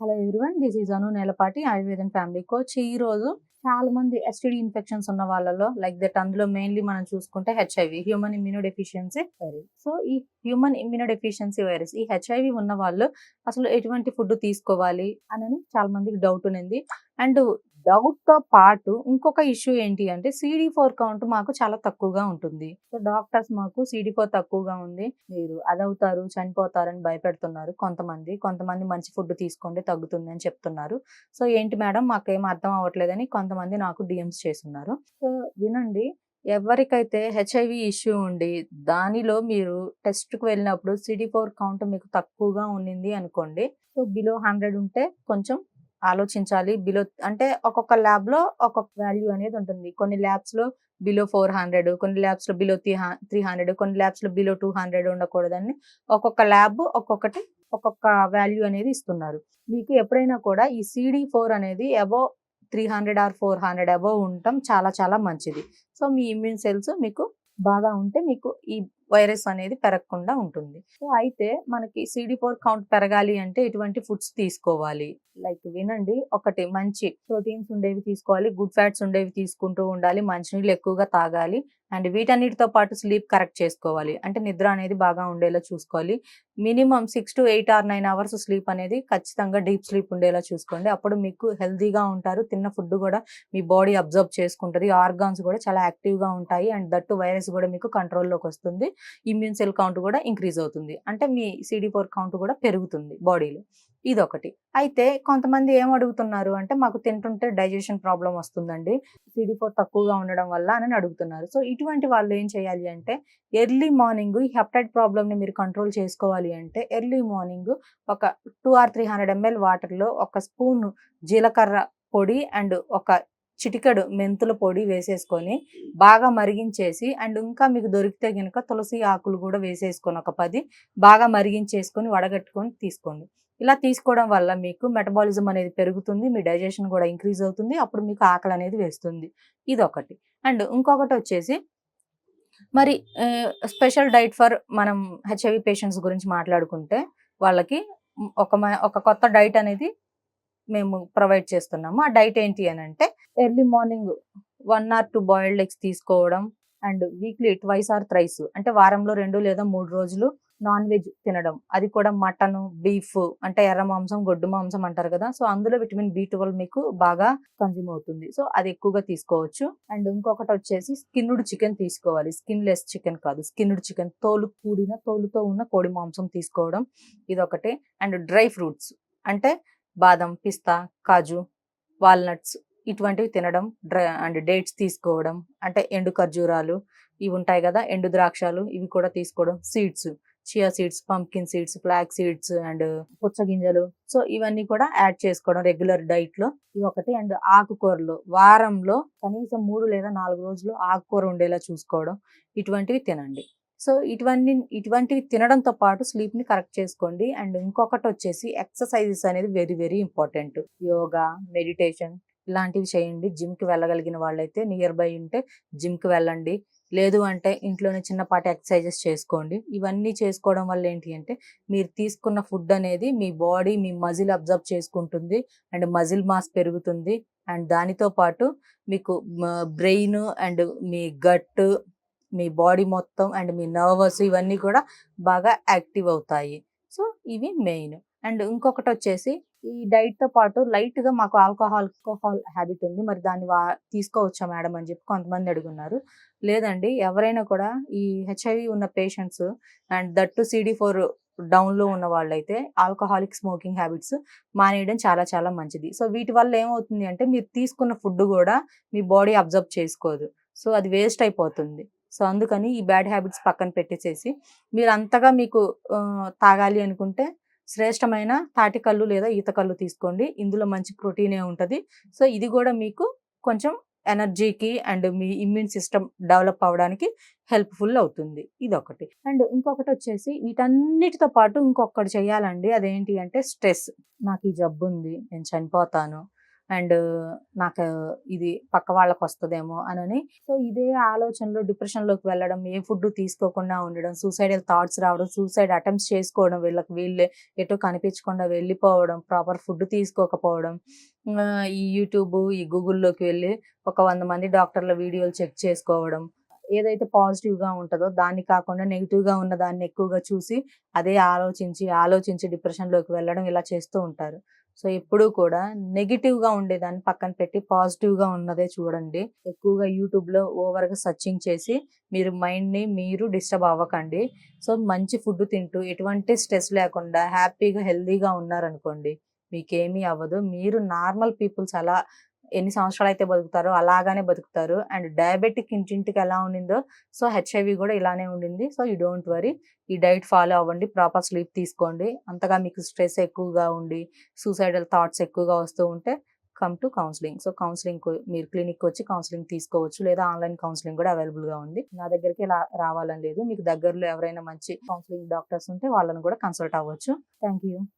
Hello everyone this is Anu Nelapati ఆయుర్వేదన్ family coach ఈ రోజు చాలా మంది ఎస్టిడి ఇన్ఫెక్షన్స్ ఉన్న వాళ్ళలో లైక్ దట్ అందులో మెయిన్లీ మనం చూసుకుంటే HIV human immunodeficiency virus so ఈ హ్యూమన్ ఇమ్యూనో డెఫిషియన్సీ వైరస్ ఈ హెచ్ఐవి ఉన్న వాళ్ళు అసలు ఎటువంటి ఫుడ్ తీసుకోవాలి అని చాలా మందికి డౌట్ ఉంది అండ్ డౌట్తో పాటు ఇంకొక ఇష్యూ ఏంటి అంటే సిడి ఫోర్ కౌంట్ మాకు చాలా తక్కువగా ఉంటుంది. సో డాక్టర్స్ మాకు సిడి ఫోర్ తక్కువగా ఉంది. మీరు అదవుతారు చనిపోతారని భయపెడుతున్నారు కొంతమంది. కొంతమంది మంచి ఫుడ్ తీసుకోండి తగ్గుతుంది అని చెప్తున్నారు. సో ఏంటి మేడం? మాకేం అర్థం అవ్వట్లేదని కొంతమంది నాకు డిఎమ్స్ చేస్తున్నారు. సో వినండి. ఎవరికైతే హెచ్ఐవి ఇష్యూ ఉండి దానిలో మీరు టెస్ట్కి వెళ్ళినప్పుడు సిడి ఫోర్ కౌంట్ మీకు తక్కువగా ఉండింది అనుకోండి. సో బిలో హండ్రెడ్ ఉంటే కొంచెం ఆలోచించాలి. బిలో అంటే ఒక్కొక్క ల్యాబ్లో ఒక్కొక్క వాల్యూ అనేది ఉంటుంది. కొన్ని ల్యాబ్స్లో బిలో ఫోర్ హండ్రెడ్ కొన్ని ల్యాబ్స్లో బిలో త్రీ త్రీ హండ్రెడ్ కొన్ని ల్యాబ్స్లో బిలో టూ హండ్రెడ్ ఉండకూడదని ఒక్కొక్క ల్యాబ్ ఒక్కొక్కటి ఒక్కొక్క వాల్యూ అనేది ఇస్తున్నారు. మీకు ఎప్పుడైనా కూడా ఈ సిడి ఫోర్ అనేది above three hundred or four hundred above ఉండటం చాలా చాలా మంచిది. సో మీ ఇమ్యూన్ సెల్స్ మీకు బాగా ఉంటే మీకు ఈ వైరస్ అనేది పెరగకుండా ఉంటుంది. సో అయితే మనకి సిడి ఫోర్ కౌంట్ పెరగాలి అంటే ఎటువంటి ఫుడ్స్ తీసుకోవాలి? లైక్ వినండి ఒకటి మంచి ప్రోటీన్స్ ఉండేవి తీసుకోవాలి గుడ్ ఫ్యాట్స్ ఉండేవి తీసుకుంటూ ఉండాలి మంచినీళ్ళు ఎక్కువగా తాగాలి అండ్ వీటన్నిటితో పాటు స్లీప్ కరెక్ట్ చేసుకోవాలి. అంటే నిద్ర అనేది బాగా ఉండేలా చూసుకోవాలి. Minimum six to eight or nine hours sleep అనేది ఖచ్చితంగా డీప్ స్లీప్ ఉండేలా చూసుకోండి. అప్పుడు మీకు హెల్తీగా ఉంటారు. తిన్న ఫుడ్ కూడా మీ బాడీ అబ్జర్వ్ చేసుకుంటుంది. ఆర్గాన్స్ కూడా చాలా యాక్టివ్గా ఉంటాయి. అండ్ దట్టు వైరస్ కూడా మీకు కంట్రోల్లోకి వస్తుంది. ఇమ్యూన్ సెల్ కౌంట్ కూడా ఇంక్రీజ్ అవుతుంది. అంటే మీ సిడి ఫోర్ కౌంట్ కూడా పెరుగుతుంది బాడీలో. ఇదొకటి. అయితే కొంతమంది ఏం అడుగుతున్నారు అంటే మాకు తింటుంటే డైజెషన్ ప్రాబ్లం వస్తుందండి. సిడి ఫోర్ తక్కువగా ఉండడం వల్ల అని అడుగుతున్నారు. సో ఇటువంటి వాళ్ళు ఏం చేయాలి అంటే ఎర్లీ మార్నింగ్ ఈ హెప్టైట్ ప్రాబ్లమ్ని మీరు కంట్రోల్ చేసుకోవాలి అంటే ఎర్లీ మార్నింగ్ ఒక two or three hundred ML వాటర్లో ఒక స్పూన్ జీలకర్ర పొడి అండ్ ఒక చిటికెడు మెంతుల పొడి వేసేసుకొని బాగా మరిగించేసి అండ్ ఇంకా మీకు దొరికితే కనుక తులసి ఆకులు కూడా వేసేసుకొని ఒక పది బాగా మరిగించేసుకొని వడగట్టుకొని తీసుకోండి. ఇలా తీసుకోవడం వల్ల మీకు మెటబాలిజం అనేది పెరుగుతుంది మీ డైజెషన్ కూడా ఇంక్రీజ్ అవుతుంది అప్పుడు మీకు ఆకలి అనేది వేస్తుంది. ఇది ఒకటి అండ్ ఇంకొకటి వచ్చేసి మరి స్పెషల్ డైట్ ఫర్ మనం హెచ్ఐవి పేషెంట్స్ గురించి మాట్లాడుకుంటే వాళ్ళకి ఒక ఒక కొత్త డైట్ అనేది మేము ప్రొవైడ్ చేస్తున్నాము. ఆ డైట్ ఏంటి అని అంటే early morning one or two boiled eggs తీసుకోవడం and weekly twice or thrice అంటే వారంలో రెండు లేదా మూడు రోజులు నాన్ వెజ్ తినడం. అది కూడా మటన్ బీఫ్ అంటే ఎర్ర మాంసం గొడ్డు మాంసం అంటారు కదా. సో అందులో విటమిన్ బి ట్వెల్వ్ మీకు బాగా కన్జ్యూమ్ అవుతుంది. సో అది ఎక్కువగా తీసుకోవచ్చు. అండ్ ఇంకొకటి వచ్చేసి స్కిన్నుడ్ చికెన్ తీసుకోవాలి. స్కిన్ లెస్ చికెన్ కాదు. స్కిన్నుడ్ చికెన్ తోలు కూడిన తోలుతో ఉన్న కోడి మాంసం తీసుకోవడం ఇదొకటి. అండ్ డ్రై ఫ్రూట్స్ అంటే బాదం పిస్తా కాజు వాల్నట్స్ ఇటువంటివి తినడం అండ్ డేట్స్ తీసుకోవడం అంటే ఎండు ఖర్జూరాలు ఇవి ఉంటాయి కదా ఎండు ద్రాక్షాలు ఇవి కూడా తీసుకోవడం seeds chia seeds pumpkin seeds flax seeds and పుచ్చగింజలు so ఇవన్నీ కూడా యాడ్ చేసుకోవడం రెగ్యులర్ డైట్లో ఇవి ఒకటి అండ్ ఆకుకూరలు. వారంలో కనీసం మూడు లేదా నాలుగు రోజులు ఆకుకూర ఉండేలా చూసుకోవడం. ఇటువంటివి తినండి. సో ఇటువంటి ఇటువంటివి తినడంతో పాటు స్లీప్ని కరెక్ట్ చేసుకోండి. అండ్ ఇంకొకటి వచ్చేసి ఎక్సర్సైజెస్ అనేది very very important. Yoga meditation ఇలాంటివి చేయండి. జిమ్కి వెళ్ళగలిగిన వాళ్ళైతే నియర్ బై ఉంటే జిమ్కి వెళ్ళండి. లేదు అంటే ఇంట్లోనే చిన్నపాటి ఎక్సర్సైజెస్ చేసుకోండి. ఇవన్నీ చేసుకోవడం వల్ల ఏంటి అంటే మీరు తీసుకున్న ఫుడ్ అనేది మీ బాడీ మీ మజిల్ అబ్జర్వ్ చేసుకుంటుంది అండ్ మజిల్ మాస్ పెరుగుతుంది. అండ్ దానితో పాటు మీకు బ్రెయిన్ అండ్ మీ గట్ మీ బాడీ మొత్తం అండ్ మీ నర్వస్ ఇవన్నీ కూడా బాగా యాక్టివ్ అవుతాయి. సో ఇవి మెయిన్. అండ్ ఇంకొకటి వచ్చేసి ఈ డైట్తో పాటు లైట్గా మాకు ఆల్కహాల్ ఆల్కహాల్ హ్యాబిట్ ఉంది. మరి దాన్ని వా తీసుకోవచ్చా మేడం అని చెప్పి కొంతమంది అడుగున్నారు. లేదండి ఎవరైనా కూడా ఈ హెచ్ఐవి ఉన్న patients and that CD four డౌన్లో ఉన్న వాళ్ళైతే ఆల్కహాలిక్ స్మోకింగ్ హ్యాబిట్స్ మానేయడం చాలా చాలా మంచిది. సో వీటి వల్ల ఏమవుతుంది అంటే మీరు తీసుకున్న ఫుడ్ కూడా మీ బాడీ అబ్జర్వ్ చేసుకోదు. సో అది వేస్ట్ అయిపోతుంది. సో అందుకని ఈ బ్యాడ్ హ్యాబిట్స్ పక్కన పెట్టేసేసి మీరు అంతగా మీకు తాగాలి అనుకుంటే శ్రేష్టమైన తాటికల్లు లేదా ఈతకల్లు తీసుకోండి. ఇందులో మంచి ప్రోటీనే ఉంటుంది. సో ఇది కూడా మీకు కొంచెం ఎనర్జీకి అండ్ మీ ఇమ్యూన్ సిస్టమ్ డెవలప్ అవ్వడానికి హెల్ప్ఫుల్ అవుతుంది. ఇది ఒకటి అండ్ ఇంకొకటి వచ్చేసి వీటన్నిటితో పాటు ఇంకొకటి చేయాలండి. అదేంటి అంటే స్ట్రెస్. నాకు ఈ జబ్బు ఉంది నేను చనిపోతాను. అండ్ నాకు ఇది పక్క వాళ్ళకి వస్తుందేమో అని సో ఇదే ఆలోచనలో డిప్రెషన్లోకి వెళ్ళడం ఏ ఫుడ్ తీసుకోకుండా ఉండడం సూసైడల్ థాట్స్ రావడం సూసైడ్ అటెంప్ట్స్ చేసుకోవడం వీళ్ళకి వీళ్ళే ఎటో కనిపించకుండా వెళ్ళిపోవడం ప్రాపర్ ఫుడ్ తీసుకోకపోవడం ఈ యూట్యూబ్ ఈ గూగుల్లోకి వెళ్ళి ఒక వంద మంది డాక్టర్ల వీడియోలు చెక్ చేసుకోవడం ఏదైతే పాజిటివ్గా ఉంటుందో దాన్ని కాకుండా నెగిటివ్గా ఉన్న దాన్ని ఎక్కువగా చూసి అదే ఆలోచించి ఆలోచించి డిప్రెషన్లోకి వెళ్ళడం ఇలా చేస్తూ ఉంటారు. సో ఎప్పుడూ కూడా నెగిటివ్గా ఉండేదాన్ని పక్కన పెట్టి పాజిటివ్గా ఉన్నదే చూడండి. ఎక్కువగా యూట్యూబ్లో ఓవర్గా సర్చింగ్ చేసి మీరు మైండ్ని మీరు డిస్టర్బ్ అవ్వకండి. సో మంచి ఫుడ్ తింటూ ఎటువంటి స్ట్రెస్ లేకుండా హ్యాపీగా హెల్దీగా ఉన్నారనుకోండి మీకేమీ అవ్వదు. మీరు నార్మల్ పీపుల్స్ అలా ఎన్ని సంవత్సరాలు అయితే బతుకుతారో అలాగానే బతుకుతారు. అండ్ డయాబెటిక్ ఇంటింటికి ఎలా ఉండిందో సో హెచ్ఐవి కూడా ఇలానే ఉండింది. సో యూ డోంట్ వరీ ఈ డైట్ ఫాలో అవ్వండి ప్రాపర్ స్లీప్ తీసుకోండి. అంతగా మీకు స్ట్రెస్ ఎక్కువగా ఉండి సూసైడల్ థాట్స్ ఎక్కువగా వస్తూ ఉంటే come to counselling. So counselling మీరు క్లినిక్ వచ్చి కౌన్సిలింగ్ తీసుకోవచ్చు లేదా ఆన్లైన్ కౌన్సిలింగ్ కూడా అవైలబుల్గా ఉంది. నా దగ్గరికి రావాలని లేదు. మీకు దగ్గరలో ఎవరైనా మంచి కౌన్సిలింగ్ డాక్టర్స్ ఉంటే వాళ్ళని కూడా కన్సల్ట్ అవ్వచ్చు. Thank you.